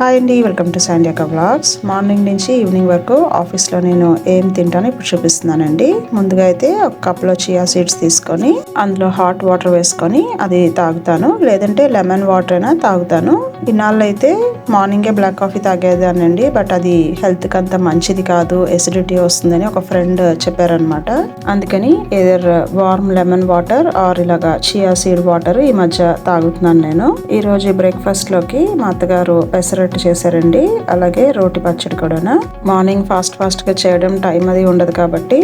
Hi అండి welcome to శాండియాక blogs morning నుంచి ఈవినింగ్ వరకు ఆఫీస్లో నేను ఏం తింటానో ఇప్పుడు చూపిస్తున్నానండి. ముందుగా అయితే ఒక కప్లో చియా సీడ్స్ తీసుకొని అందులో హాట్ వాటర్ వేసుకొని అది తాగుతాను. లేదంటే లెమన్ వాటర్ అయినా తాగుతాను. ఇన్నాళ్ళు అయితే మార్నింగే బ్లాక్ కాఫీ తాగేదానండి బట్ అది హెల్త్కి అంత మంచిది కాదు ఎసిడిటీ వస్తుందని ఒక ఫ్రెండ్ చెప్పారనమాట అందుకని either warm lemon water or ఇలాగా చియా సీడ్ వాటర్ ఈ మధ్య తాగుతున్నాను నేను. ఈరోజు బ్రేక్ఫాస్ట్లోకి మా అత్తగారు పెసరట్టు చేశారండి. అలాగే రోటి పచ్చడి కూడా మార్నింగ్ ఫాస్ట్ ఫాస్ట్గా చేయడం టైం అది ఉండదు కాబట్టి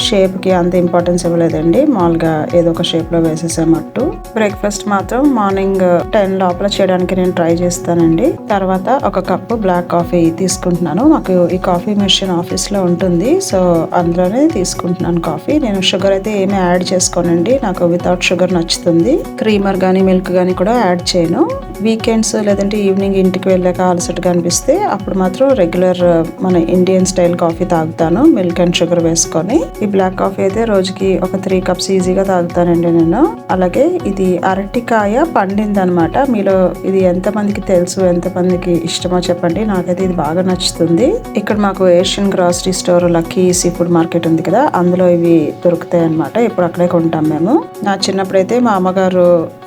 షేప్కి అంత ఇంపార్టెన్స్ ఇవ్వలేదండి. మామూలుగా ఏదో ఒక షేప్లో వేసేసామట్టు బ్రేక్ఫాస్ట్ మాత్రం మార్నింగ్ uh, టెన్ లోపల చేయడానికి నేను ట్రై చేస్తానండి. తర్వాత ఒక కప్పు బ్లాక్ కాఫీ తీసుకుంటున్నాను. మాకు ఈ కాఫీ మెషిన్ ఆఫీస్లో ఉంటుంది. సో అందులోనే తీసుకుంటున్నాను కాఫీ నేను షుగర్ అయితే ఏమీ యాడ్ చేసుకోనండి. నాకు వితౌట్ షుగర్ నచ్చుతుంది. క్రీమర్ కానీ మిల్క్ కానీ కూడా యాడ్ చేయను. వీకెండ్స్ లేదంటే ఈవినింగ్ ఇంటికి వెళ్ళాక అలసటగా అనిపిస్తే అప్పుడు మాత్రం రెగ్యులర్ uh, మన ఇండియన్ స్టైల్ కాఫీ తాగుతాను మిల్క్ అండ్ షుగర్ వేసుకొని. ఈ బ్లాక్ కాఫీ అయితే రోజుకి ఒక త్రీ కప్స్ ఈజీగా తాగుతానండి నేను. అలాగే ఇది అరటికాయ పండిందనమాట మీలో ఇది ఎంత మందికి తెలుసు ఎంత మందికి ఇష్టమో చెప్పండి. నాకైతే ఇది బాగా నచ్చుతుంది. ఇక్కడ మాకు Asian grocery store lucky sea food market ఉంది కదా అందులో ఇవి దొరుకుతాయి అనమాట ఇప్పుడు అక్కడే కొంటాం మేము. నా చిన్నప్పుడైతే మా అమ్మగారు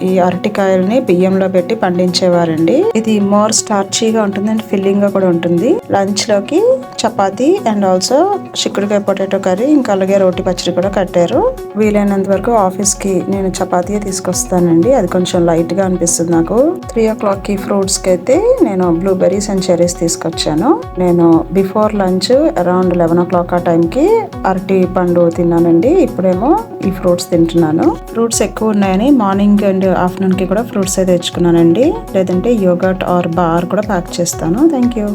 ఈ అరటికాయల్ని బియ్యంలో పెట్టి పండించేవారండి. ఇది మోర్ స్టార్చీగా ఉంటుంది అండ్ ఫిల్లింగ్గా కూడా ఉంటుంది. లంచ్లోకి చపాతి అండ్ ఆల్సో చిక్కుడుకాయ పొటాటో కర్రీ ఇంకా అలాగే రోటి పచ్చడి కూడా కట్టారు. వీలైనంత వరకు ఆఫీస్కి నేను చపాతీ తీసుకొస్తానండి. అది కొంచెం లైట్గా అనిపిస్తుంది నాకు. త్రీ ఓ క్లాక్కి ఫ్రూట్స్కి అయితే నేను బ్లూబెర్రీస్ అండ్ చెరీస్ తీసుకొచ్చాను. నేను before lunch around eleven o'clock ఆ టైంకి అరటి పండు తిన్నానండి. ఇప్పుడేమో ఈ ఫ్రూట్స్ తింటున్నాను. ఫ్రూట్స్ ఎక్కువ ఉన్నాయని మార్నింగ్ అండ్ ఆఫ్టర్నూన్కి కూడా ఫ్రూట్స్ అయితే తెచ్చుకున్నానండి. లేదంటే యోగట్ ఆర్ బార్ కూడా ప్యాక్ చేస్తాను. Thank you